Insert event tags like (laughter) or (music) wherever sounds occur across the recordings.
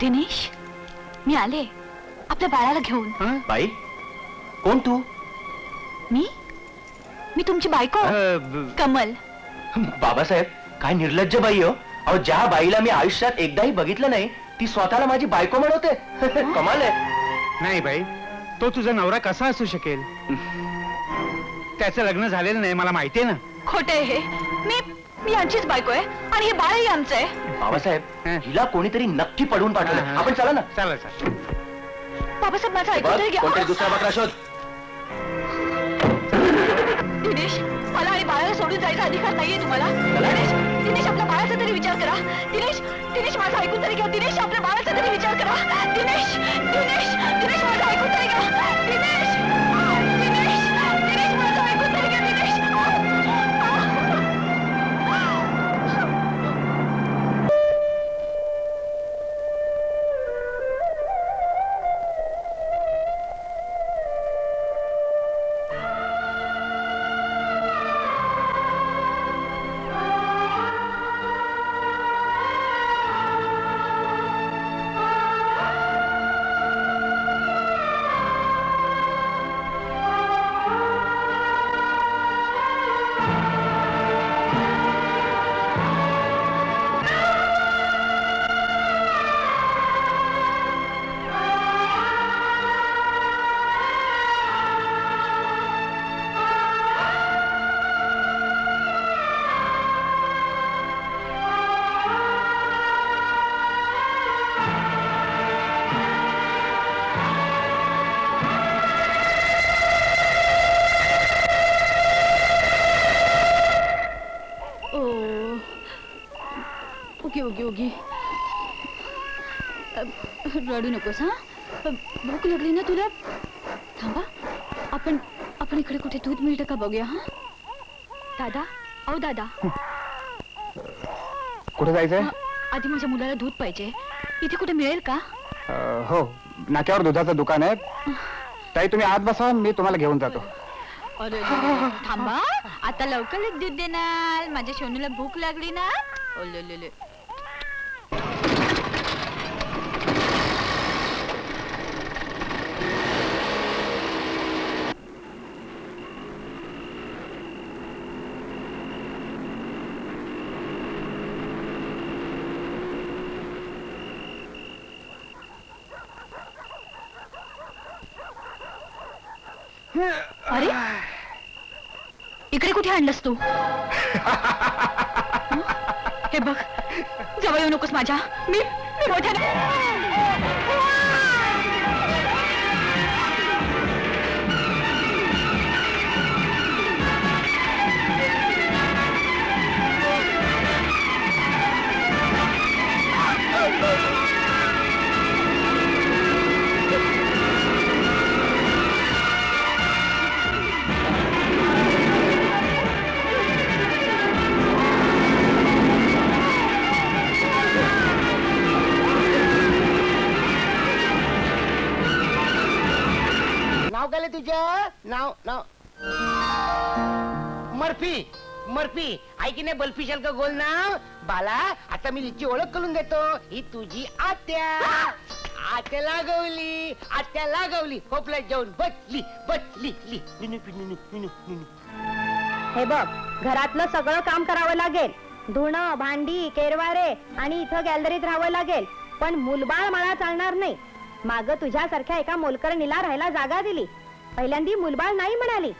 दिनेश मी आले. आपल्या बाळाला घेऊन. बाई? कोण तू? मी? मी तुमची बायको. कमल. बाबासाहेब काय निर्लज्ज बाई हो. अहो ज्या बाईला मी आयुष्यात एकदाही बघितलं नाही ती स्वतःला माझी बायको म्हणवते (laughs) कमाल आहे. नाही बाई तो तुझा नवरा कसा असू शकेल? त्याचं लग्न झालेलं नाही मला माहितीये ना. खोटे हे. मी मी यांचीच बायको आहे आणि हे बाळही आमचं आहे. बाबासाहेब हं. हिला कोणीतरी नक्की पडवून पाठवलं. हं. आपण चला ना. चालेल चालेल बाबासाहेब माझं बघ, ऐकून तरी कोणतरी घ्या दुसरा बकरा शोध. दिनेश मला आणि बाळाला सोडून जायचा अधिकार नाहीये तुम्हाला. दिनेश दिनेश आपल्या बाळाचा तरी विचार करा. दिनेश दिनेश माझं ऐकून तरी घ्या. दिनेश आपल्या बाळाचा तरी विचार करा. दिनेश दिनेश दिनेश माझं अ, रडू नकोस हा? भूक लागली ना तुला? थांबा आपण आपण इकडे कुठे दूध मिळतं का बघूया हा? दादा अहो दादा. कुठे जायचंय? आधी माझ्या मुलाला दूध पाहिजे. इथे कुठे मिळेल का? अं, हो नाक्यावर दुधाचं दुकान आहे. ताई तुम्ही आत बसा मी तुम्हाला घेऊन जातो. अरे थांबा. आता लवकरच दूध देणार. माझ्या सोनूला भूक लागली ना? ओले अरे इकडे कुठे आणलंस तू (laughs) हं? बघ जवळ येऊ नकोस माझ्या मी मी मोठ्याने मर्फी मर्फी नाही बल्फिशल का गोल नाव? बाला आता मी तिची ओळख करून देतो. ही तुझी आत्या. आत्याला गवली आत्याला गवली खोपल्यात जाऊन बसली बसली ली. निनू पि निनू निनू निनू. हे बघ घरातलं सगळं काम करावं लागेल. धुणं भांडी केरवारे आणि इथं गॅलरीत राहावं लागेल. पण मुलबाळ मला चालणार नाही. माग तुझ्यासारख्या एका मोलकरणीला राहायला जागा दिली. पहिल्यांदी मुलबाळ नाही म्हणाली.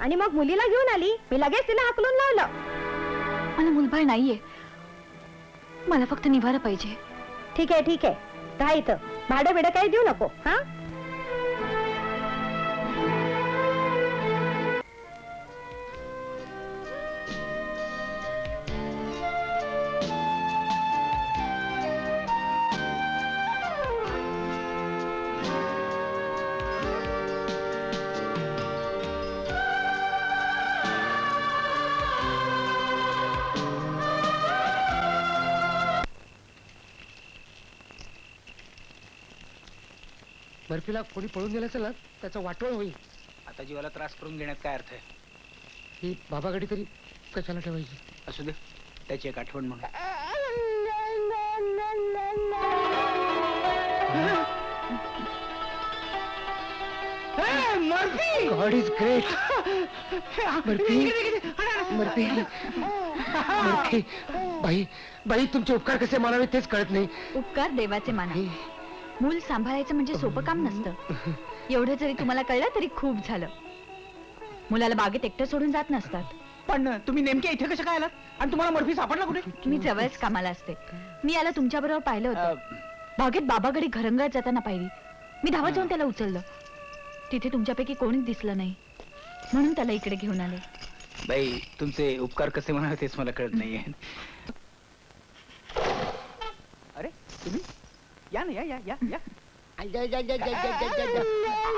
आणि मग मुलीला घेऊन आली. मी लगेच तिला हाकलून लावलं. मला मुलबाळ नाहीये. मला फक्त निवारा पाहिजे. ठीक आहे ठीक आहे. राहा इथं. भाडं बिडं काही देऊ नको हा? सुरुवातीला कोणी पळून गेलं असेल ना त्याचं वाटोळ होईल. आता जीवाला त्रास करून घेण्यात काय अर्थ आहे? ही बाबागाडी तरी कशाला ठेवायची? असू दे त्याची एक आठवण म्हणून. गॉड इज ग्रेट तुमचे उपकार कसे मानावे तेच कळत नाही. उपकार देवाचे माना. मूल सांभाळायचं म्हणजे सोपं काम नसतं. एवढं जरी तुम्हाला कळलं तरी खूप झालं. मुलाला बागेत एकटं सोडून जात नसतात. पण तुम्ही नेमके इथे कशा काय आलात? आणि तुम्हाला मर्फी सापडला कुठे? मी जवळच कामाला असते. मी याला तुमच्या बरोबर पाहिलं होतं. बागेत बाबाकडे घरंगळत जाताना पाहिली. मी धावत जाऊन त्याला उचललं. तिथे तुमच्यापैकी कोणीच दिसलं नाही. म्हणून त्याला इकडे घेऊन आले. बाई तुमचे उपकार कसे म्हणावे तेच मला कळत नाहीये. अरे तुम्ही? या ना या या या या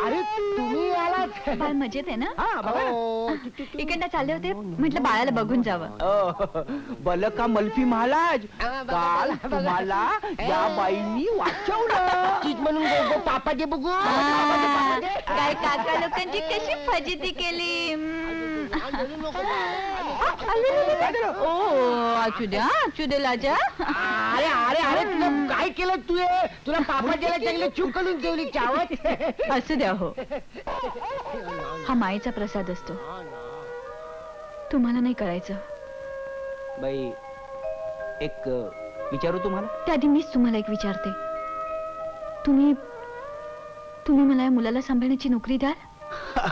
अरे तुम्ही आलात बाळ मजेत आहे ना हा बघा ना. ओ, इकडनं चालले होते म्हटलं बाळाला बघून जावं अ, बलका मल्फी महाराज हा, बघा, काल बघा, बघा. तुम्हाला या बाईंनी वाचवलं चीज म्हणून गो गो पापा दे बघू काय काका लोकांची कशी फजिती केली ओ असू द्या असू दे लाजा. अरे अरे अरे तुला काय केलं तू हे? तुला पापा द्यायला चांगलं चूक करून ठेवली चावत? असू द्या हो. हा मायेचा प्रसाद असतो. तुम्हाला नाही कळायचं बाई एक अ, विचारू तुम्हाला? त्याआधी मीच तुम्हाला एक विचारते. तुम्ही तुम्ही मला या मुलाला सांभाळण्याची नोकरी द्याल?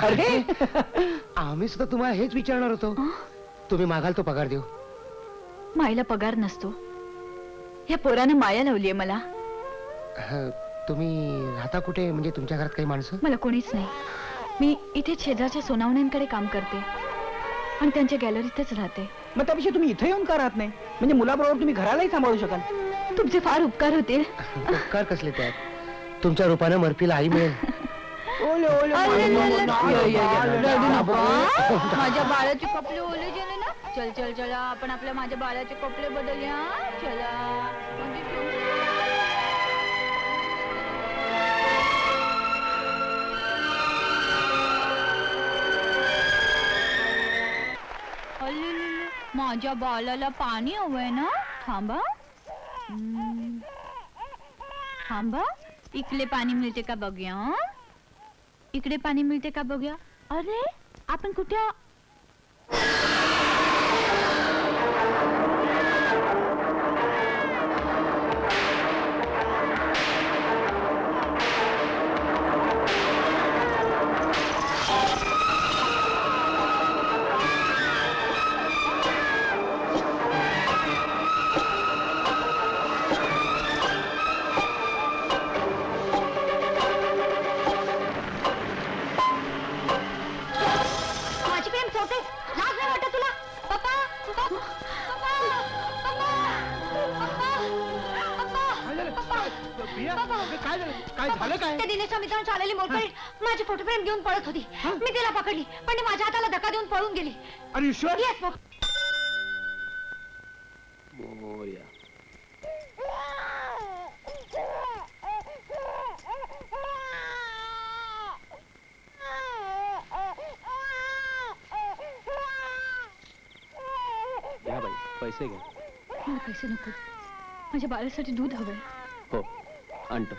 अरे आम्ही सुद्धा तुम्हाला हेच विचारणार होतो. तुम्ही मागाल तो पगार देऊ मायला पगार नसतो या पोरानं माया लावलीये मला ह, तुम्ही राहता कुठे म्हणजे तुमच्या घरात काही माणसं मला कोणीच नाही मी इथे शेजारच्या सोनावण्यांकडे काम करते आणि त्यांच्या गॅलरीतच राहते मग त्यापेक्षा तुम्ही इथे येऊन का राहत नाही म्हणजे मुलाबरोबर तुम्ही घरालाही सांभाळू शकाल तुमचे फार उपकार होतील उपकार कसले त्यात तुमच्या रूपानं मर्फीला आई मिळेल ओले ओले. माझ्या बाळाचे कपडे ओले चल चल चला. आपण आपल्या माझ्या बाळाचे कपडे बदलूया चला. म्हणजे तुम- अल्लुल्लुल्लु, माझ्या बाळाला पाणी ना? थांबा. हम्म. थांबा. इकडे पाणी मिळते का बघूया हं? इकडे पाणी मिळते का बघूया? अरे कुठे आ- काय? त्या दिनेशच्या मित्रांची आलेली मोलकरीण माझी फोटो फ्रेम घेऊन पळत होती. मी तिला पकडली पण ती माझ्या हाताला धक्का देऊन पळून गेली. अरे ईश्वर येस घ्या बाई पैसे घ्या. मला पैसे नको. माझ्या बाळासाठी दूध हवंय. हो आणतो.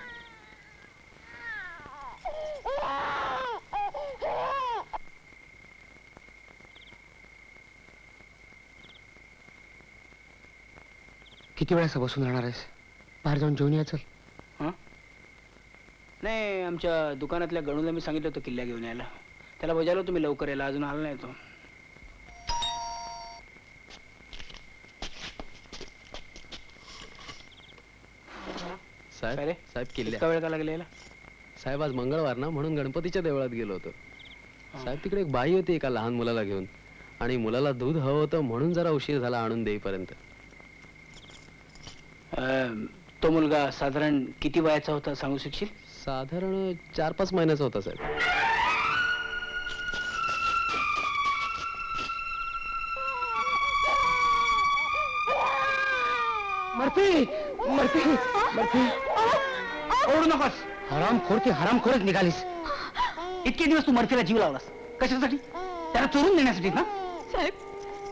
किती वेळा बसून राहणार आहेस? बाहेर जाऊन जेवण यायचं. नाही आमच्या दुकानातल्या गणूला मी सांगितलं होतं किल्ल्या घेऊन यायला. त्याला बजावलं तुम्ही लवकर यायला अजून आला नाही तो. काय रे? साहेब साहेब किल्ल्या. इतका वेळ का लागला यायला? साहेब आज मंगळवार ना म्हणून गणपतीच्या देवळात गेलो होतो. साहेब तिकडे एक बाई होती एका लहान मुलाला घेऊन. आणि मुलाला दूध हवं होतं म्हणून जरा उशीर झाला आणून देईपर्यंत अं, तो मुलगा साधारण किती वयाचा होता सांगू शकशील? साधारण चार पाच महिन्याचा होता साहेब. मर्फी! मर्फी! मर्फी! ओढू नकोस. हरामखोर ती हरामखोरच निघालीस. इतके दिवस तू मर्फीला जीव लावलास. कशासाठी? त्याला चोरून देण्यासाठी ना? साहेब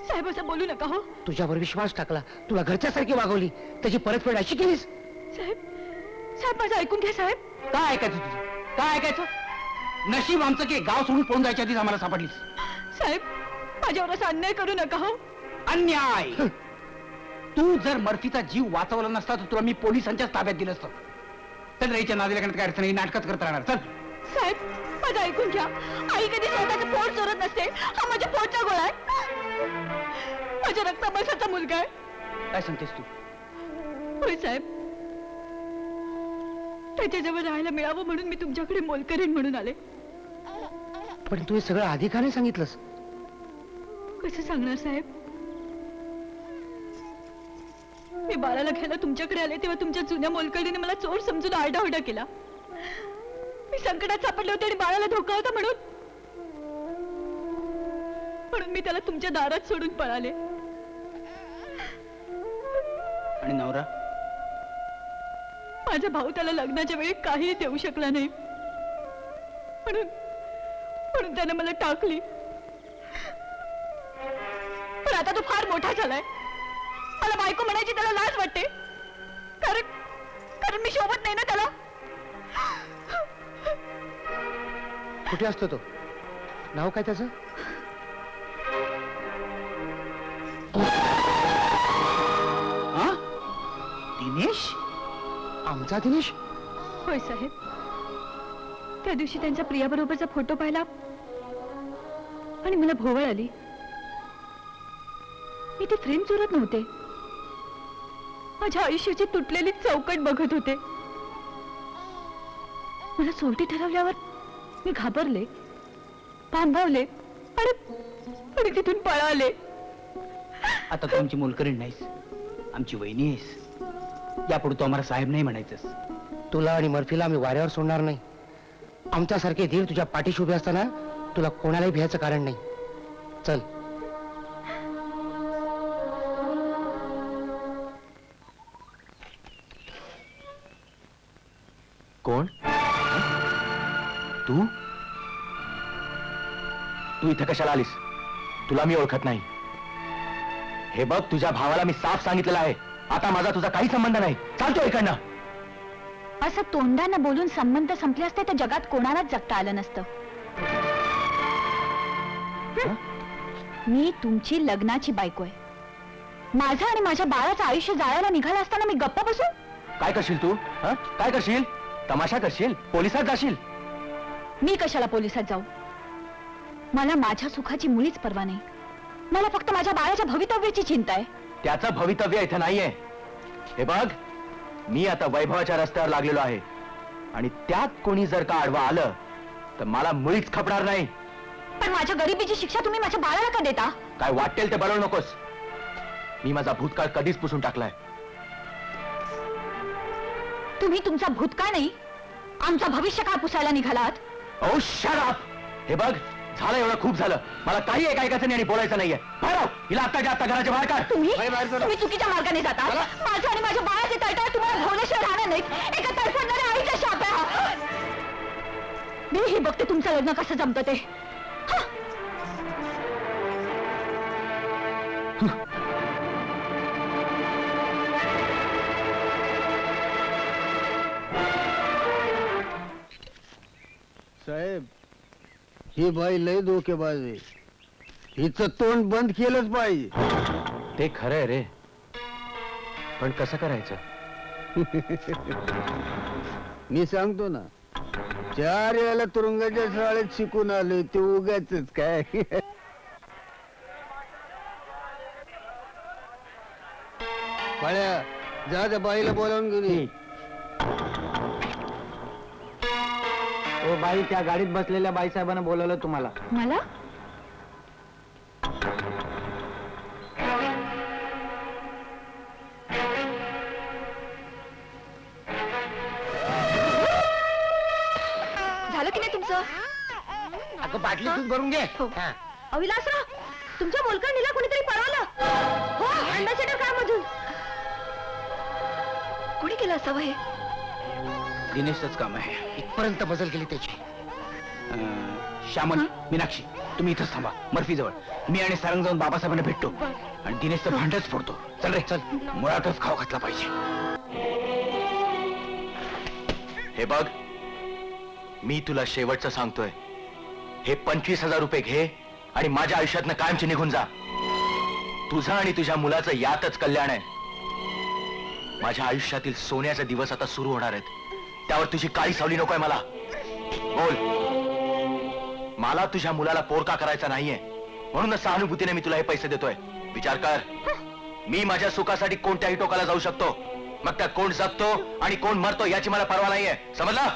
साहेब असं बोलू नका हो. तुझ्यावर विश्वास टाकला. तुला घरच्यासारखी वागवली. त्याची परतफेड अशी केलीस? साहेब. साहेब माझं ऐकून घ्या साहेब. काय ऐकायचं तुझं? काय ऐकायचं? नशीब आमचं की गाव सोडून पळून जायच्या आधीच आम्हाला सापडलीस. साहेब माझ्यावर असा अन्याय करू नका हो. अन्याय? तू जर मर्फीचा जीव वाचवला नसता तर तुला मी पोलिसांच्याच ताब्यात दिलं असतं. चल रेच्या नादी लागण्यात काय अर्थ नाही नाटकच करत राहणार. चल. साहेब माझं ऐकून घ्या. आई कधी स्वतःचं पोट चोरत नसते. हा माझ्या पोटचा गोळा आहे. माझ्या रक्ताबसाचा मुलगा आहे. काय सांगतेस तू? होय साहेब. त्याच्याजवळ राहायला मिळावं म्हणून मी तुमच्याकडे मोलकरीण म्हणून आले. पण तू हे सगळं आधी का नाही सांगितलंस? कसं सांगणार साहेब? मी बाळाला घ्यायला तुमच्याकडे आले तेव्हा तुमच्या जुन्या मोलकडीने मला चोर समजून आरडाओरडा केला. मी संकटात सापडले होते आणि बाळाला धोका होता म्हणून. म्हणून मी त्याला तुमच्या दारात सोडून पळाले. आणि नवरा? माझा भाऊ त्याला लग्नाच्या वेळी काही देऊ शकला नाही. म्हणून म्हणून त्याने मला टाकली. पण आता तो फार मोठा झालाय. मला बायको म्हणायची त्याला लाज वाटते. कारण कारण मी शोभत नाही ना त्याला. कुठे असतो तो? नाव काय त्याचं? दिनेश? आमचा दिनेश? होय साहेब. त्या दिवशी त्यांच्या प्रियाबरोबरचा फोटो पाहिला. आणि मला भोवळ आली. मी ती फ्रेम चोरत नव्हते. माझ्या आयुष्याची तुटलेली चौकट बघत होते. मला सोडती ठरवल्यावर मी घाबरले भांबावले आणि आणि तिथून पळाले. आता तू आमची मोलकरीण नाहीस. आमची वहिनी आहेस. यापुढे तू आम्हाला साहेब नाही म्हणायचंस. तुला आणि मर्फीला आम्ही वाऱ्यावर सोडणार नाही. आमच्यासारखे धीर तुझ्या पाठीशी उभे असताना तुला कोणालाही भ्यायचं कारण नाही. चल. कोण? तू? तू इथं कशाला आलीस? तुला मी ओळखत नाही. हे बघ तुझ्या भावाला मी साफ सांगितलेलं आहे. आता माझा तुझा काही संबंध नाही. चालतो इकडनं. असं तोंडानं बोलून संबंध संपले असते तर जगात कोणालाच जगता आलं नसतं. हं? मी तुमची लग्नाची बायको आहे. माझं आणि माझ्या बाळाचं आयुष्य जाळायला निघालं असताना मी गप्पा बसू काय करशील तू? हं? काय करशील? तमाशा करशील? पोलिसात जाशील? मी कशाला पोलिसात जाऊ? मला माझ्या सुखाची मुळीच पर्वा नाही. मला फक्त माझ्या बाळाच्या भवितव्याची चिंता आहे. त्याचं भवितव्य इथं नाहीये. हे बघ मी आता वैभवाच्या रस्त्यावर लागलेलो आहे. आणि त्यात कोणी जर का आडवा आलं तर मला मुळीच खपणार नाही. पण माझ्या गरिबीची शिक्षा तुम्ही माझ्या बाळाला का देता? काय वाटेल ते बनवू नकोस. मी माझा भूतकाळ कधीच पुसून टाकलाय. तुम्ही तुमचा भूतकाळ नाही आमचा भविष्य काळ पुसायला निघालात. ओ शराप हे बघ झालं एवढं खूप झालं. मला काही एक ऐकायचं नाही आणि बोलायचं नाहीये. बाहेर आव. हिला आत्ताच्या आत्ता घराच्या बाहेर काढ. तुम्ही? बाहेर चला. तुम्ही चुकीच्या मार्गाने जाता. माझं आणि माझ्या बाळाचे तळतळ तुम्हाला भोवल्याशिवाय राहणार नाहीत. एका तडफडणाऱ्या आईचा शाप आहे हा. मी हे बघते तुमचं लग्न कसं जमतं ते. ही बाई लय धोकेबाज. आहे हिचं तोंड बंद केलंच पाहिजे. ते खरं आहे रे. पण कसं करायचं? (laughs) मी सांगतो ना चार याला तुरुंगाच्या शाळेत शिकून आलोय ते उगाच काय? (laughs) पाळ्या जा त्या बाईला बोलावून घेऊन ये. बाई त्या गाडीत बसलेल्या बाईसाहेबांना बोलवलं तुम्हाला. मला? झालं की नाही तुमचं? अगं बाटली दूध भरून घे. हो. हा. अविलासराव तुमच्या मोलकर्णीला कोणीतरी पळवलं. हो अम्बॅसेडर कामधून कोणी केलं असावं हे दिनेशच काम आहे. इथपर्यंत बदल केली त्याची. अं, श्यामल मीनाक्षी तुम्ही इथंच थांबा मर्फी जवळ मी आणि सारंग जाऊन बाबासाहेबांना भेटतो. आणि दिनेशचं भांडच फोडतो. चल रे. चल. मुळातच खाऊ घातला पाहिजे. हे बघ मी तुला शेवटचं सांगतोय. हे पंचवीस हजार रुपये घे आणि माझ्या आयुष्यातनं कायमची निघून जा. तुझं आणि तुझ्या मुलाचं यातच कल्याण आहे. माझ्या आयुष्यातील सोन्याचे दिवस आता सुरू होणार आहेत. त्यावर तुझी काळी सावली नकोय मला. बोल. मला तुझ्या मुलाला पोरका करायचा नाहीये. म्हणूनच सहानुभूतीने मी तुला हे पैसे देतोय. विचार कर. मी माझ्या सुखासाठी कोणत्याही टोकाला जाऊ शकतो. मग त्यात कोण जगतो आणि कोण मरतो याची मला परवा नाहीये. समजला?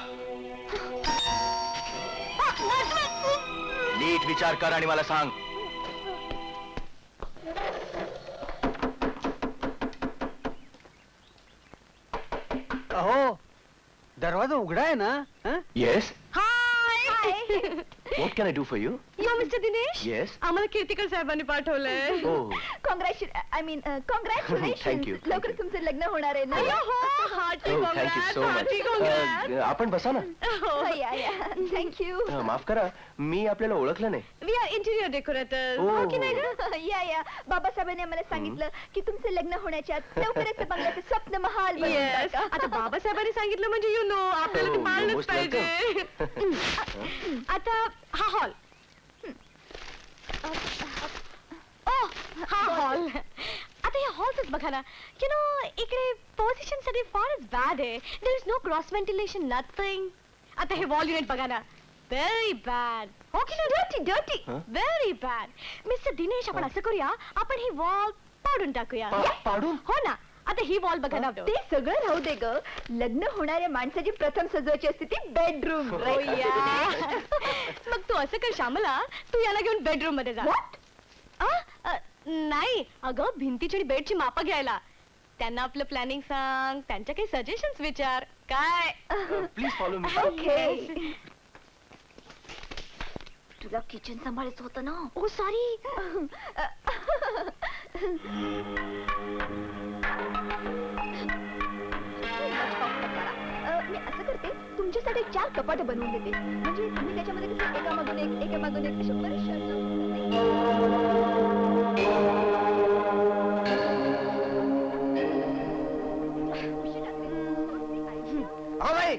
नीट विचार कर आणि मला सांग. अहो दरवाजा उघडा आहे ना हं? Yes hi (laughs) (laughs) what can I do for you yo mister Dinesh yes आम्हाला कीर्तिकर साहेबांनी पाठवलंय हो congratulate I mean Thank congratulation you, thank लवकर you. तुमचं लग्न होणार आहे ना हार्टी हो थँक्यू सो मच आपण बसा ना थँक्यू अ, माफ करा मी आपल्याला ओळखलं नाही वी आर इंटिरियर डेकोरेटर हो, हो की नाही हो. ग? या या बाबासाहेबांनी आम्हाला सांगितलं की तुमचं लग्न होण्याच्या आत लवकरच बंगल्याचं स्वप्न महाल बनवून Yes. टाका. आता बाबासाहेबांनी सांगितलं म्हणजे यू नो आपल्याला ते हो, पाळलंच most पाहिजे आता (laughs) (laughs) हा हॉल. ओ हा हॉल. आता या हॉलच बघा ना. यु नो इकडे पोझिशनसाठी फारच बॅड आहे. There is no cross ventilation nothing आता हे वॉल युनिट बघा ना. व्हेरी बॅड हो की dirty dirty Huh? Very bad mister Dinesh आपण असं करूया. आपण ही वॉल पाडून टाकूया. पा- पाडून? हो ना. आता ही वॉल बघा ना. ते सगळं राहू दे ग. लग्न होणाऱ्या माणसाची प्रथम सजवायची असते ती बेडरूम Oh, yeah. मग तू असं कर श्यामला. तू याला घेऊन बेडरूममध्ये जा. What? आ? अ, नाही. अगं भिंतीची आणि बेडची मापं घ्यायला. त्यांना आपलं प्लॅनिंग सांग. त्यांच्या काही सजेशन्स विचार. काय? प्लीज फॉलो मी ओके तुला किचन सांभाळायचं होतं ना? ओ सॉरी तुमच्यासाठी चार कपाट बनवून देते. म्हणजे तुम्ही त्याच्यामध्ये कसं एकामागून एक एकामागून एक असे बरेचसे असं- अहो बाई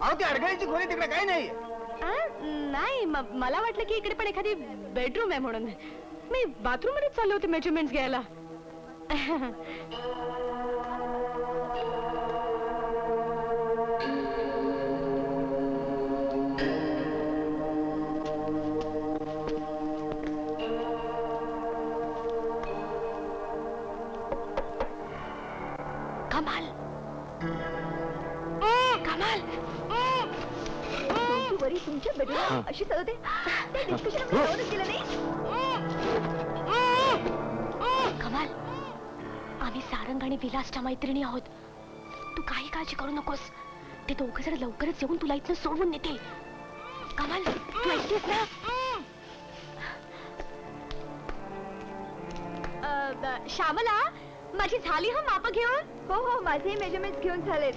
अहो ती अडगळीची खोली तिकडे काही नाही नाही म- मला वाटलं की इकडे पण एखादी बेडरूम आहे म्हणून. मी बाथरूममध्ये चालले होते मेजरमेंट घ्यायला. (laughs) विलासच्या मैत्रिणी आहोत. तू काही काळजी करू नकोस. ते दोघं जण लवकरच येऊन तुला इथनं सोडवून नेतील. कमाल तू ऐकतेस ना? अ, ब- श्यामला माझी झाली हा माप घेऊन? हो हो माझे मेजरमेंट घेऊन झालेत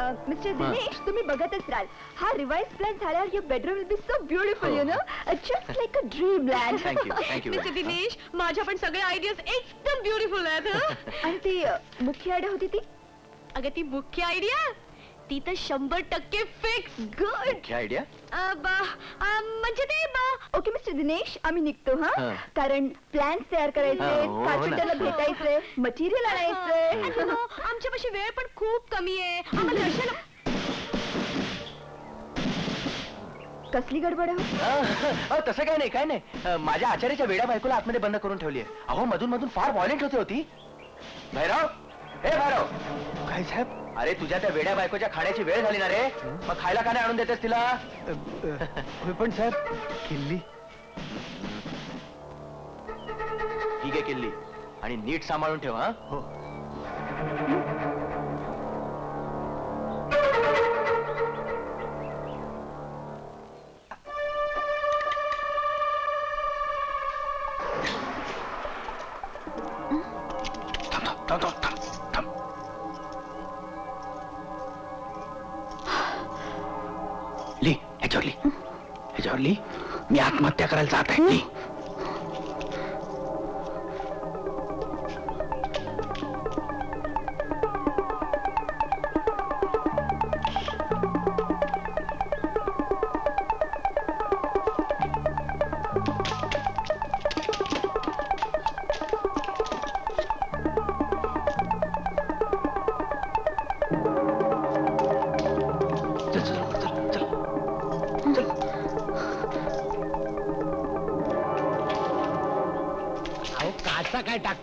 मिस्टर दिनेश तुम्ही बघतच राहाल. हा रिवाइज प्लॅन झाल्यावर your bedroom will be so beautiful you know just like a dream land thank you thank you mister Dinesh माझ्या पण सगळे आयडियाज एकदम ब्युटिफुल आहेत हं. (laughs) आणि ती अ, मुख्य आयडिया होती ती? अगं ती मुख्य आयडिया ती तर शंभर टक्के फिक्स गुड काय आयडिया म्हणजे ते ब- ओके मिस्टर दिनेश आम्ही निघतो हा? हा. कारण प्लॅन्स तयार करायचे हा, हो, ना. कारपेंटरला भेटायचंय मटेरियल आणायचंय आमच्यापाशी वेळ पण खूप कमी आहे. आम्हाला दर्शन कसली गडबड आहे हो? अहो, तसं काय नाही काय नाही. अ, माझ्या आचार्याच्या वेड्या बायकोला आतमध्ये बंद करून ठेवली आहे. अहो मधून मधून फार व्हायलेंट होती होती भैरव! हे भैरव काय साहेब? अरे तुझ्या त्या वेड्या बायकोच्या खाण्याची वेळ झाली ना रे. मग खायला का नाही आणून देतेस तिला? पण साहेब किल्ली. ठीक आहे किल्ली. आणि नीट सांभाळून ठेव हा. हो.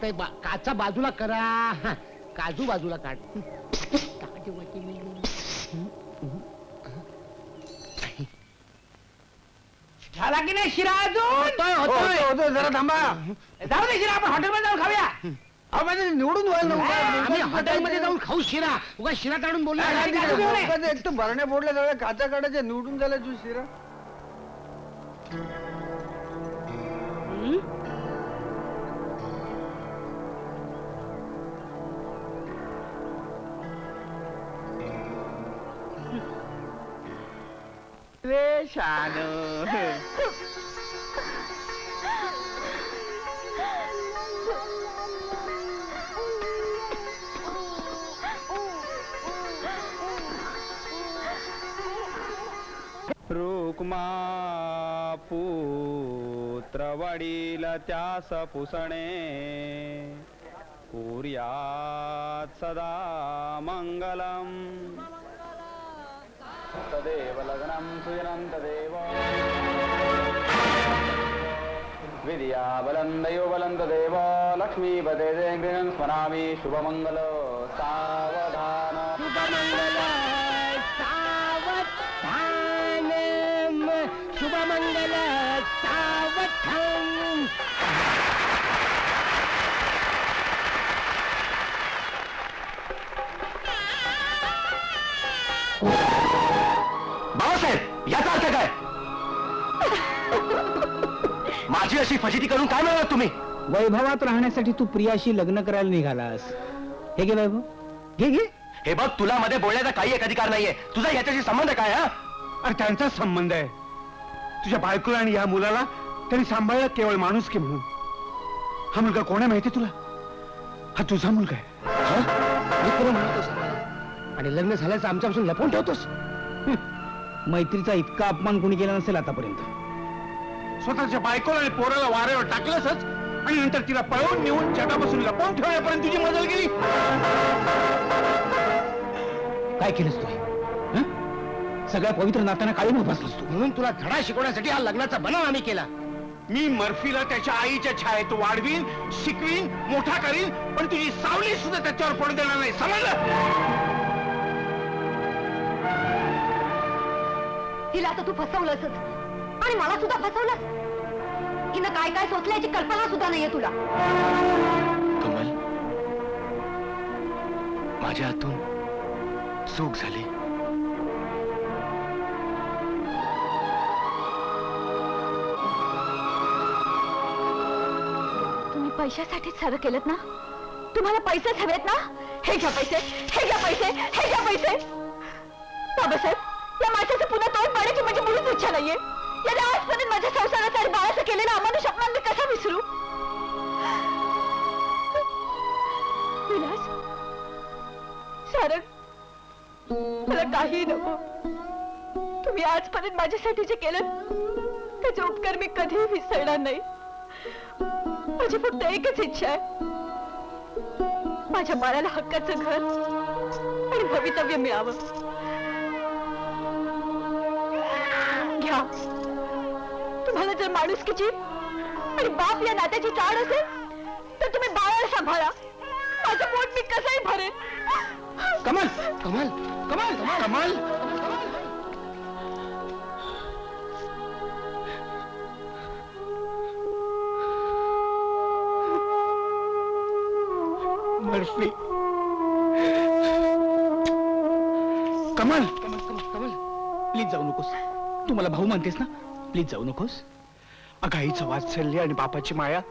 टाकताय बा- काचा बाजूला करा. हा, काजू बाजूला काढ. झाला की नाही शिरा अजून? होतोय, होतोय. होतो, होतो, जरा थांबा. जाऊ दे शिरा आपण हॉटेलमध्ये जाऊन खाऊया. अहो, म्हणजे निवडून व्हायला नको. आम्ही हॉटेलमध्ये जाऊन खाऊ शिरा. उगा शिरा काढून बोलला काय नाही काय का? काय लोकांचं एक तर भरण्या फोडल्या सगळ्या काचा काढायच्या निवडून झाल्या तू शिरा. रे शान रुक्मा पुत्र वडील त्यास पुसणे. कुर्यात सदा मंगलम. तदेव लग्नं सुजनं तदेव विद्या बलं दैवबलं तदेव लक्ष्मीपते गृहं स्मरामि शुभमङ्गल सावधान अशी फजिती करून काय मिळणार तुम्ही? वैभवात राहण्यासाठी तू प्रियाशी लग्न करायला निघालास. हे घे वैभव. घे घे? हे बघ तुला मध्ये बोलण्याचा काही एक अधिकार नाहीये. तुझा याच्याशी संबंध काय हा? अरे त्यांचाच संबंध आहे. तुझ्या बायकोला आणि या मुलाला त्यांनी सांभाळलं केवळ माणूस की म्हणून. हा मुलगा कोण आहे माहिती तुला? हा तुझा मुलगा आहे. आणि लग्न झाल्याचं आमच्यापासून लपवून ठेवतोस? मैत्रीचा इतका अपमान कोणी केला नसेल आतापर्यंत. स्वतःच्या बायकोला आणि पोराला वाऱ्यावर टाकलंसच आणि नंतर तिला पळवून नेऊन जगापासून लपवून ठेवण्यापर्यंत तुझी मदत गेली काय केलंस तू हे? हं? सगळ्या पवित्र नात्यानं काळी बसलास तू. म्हणून तुला धडा शिकवण्यासाठी हा लग्नाचा बनाव आम्ही केला. मी मर्फीला त्याच्या आईच्या छायेत वाढवीन शिकवीन मोठा करीन पण तुझी सावली सुद्धा त्याच्यावर पडू देणार नाही. समजलं? तिला आता तू फसवलंच आणि मला सुद्धा फसवलंस हिनं काय काय सोचल्याची कल्पना सुद्धा नाहीये तुला. कमल माझ्या हातून चूक झाली. तुम्ही पैशासाठीच सारं केलं ना? तुम्हाला पैसेच हवेत ना? हे घ्या पैसे हे घ्या पैसे हे घ्या पैसे. बाबासाहेब या माणसाचं पुन्हा तोंड पाडायची माझी मुळीच इच्छा नाहीये. याने आजपर्यंत माझ्या संसाराचा आणि बाळाचा केलेलं अमानुष अपमान मी कसा विसरू? विलास सारंग मला काही नको. तुम्ही आजपर्यंत माझ्यासाठी जे केलं त्याचे उपकार मी कधीही विसरणार नाही. माझी फक्त एकच इच्छा आहे. माझ्या बाळाला हक्काचं घर आणि भवितव्य मिळावं. तुम्हाला जर माणुसकीची आणि बाप या नात्याची चाड असेल तर तुम्ही बाळाला सांभाळा. माझं पोट मी कसंही भरेन. कमल कमाल कमाल कमाल. कमाल. मर्फी कमाल कमाल. प्लीज जाऊ नकोस. तू मला भाऊ म्हणतेस ना? प्लीज जाऊ नकोस. अगं आईचं वात्सल्य आणि बापाची माया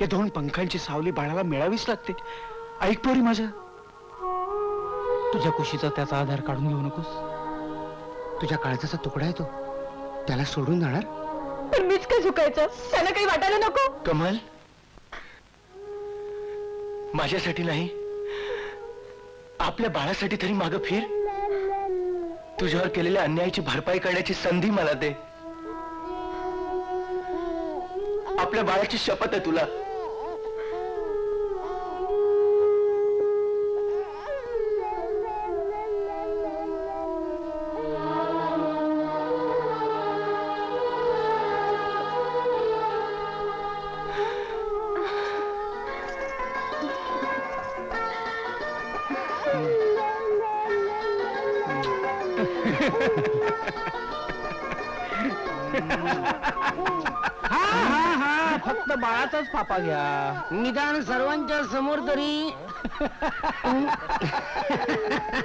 या दोन पंखांची सावली बाळाला मिळावीच लागते. ऐक पोरी माझं. तुझ्या कुशीचा त्याचा आधार काढून घेऊ नकोस. तुझ्या काळजाचा तुकडा आहे तो. त्याला सोडून जाणार. पण मीच काय चुकायचं त्याला काही वाटायला नको? कमल? माझ्यासाठी नाही. आपल्या बाळासाठी तरी माग फिर. तुझ्यावर केलेल्या अन्यायाची भरपाई करण्याची संधी मला दे. आपल्या बाळाची शपथ आहे तुला. निदान सर्वांच्या समोर तरी. (laughs)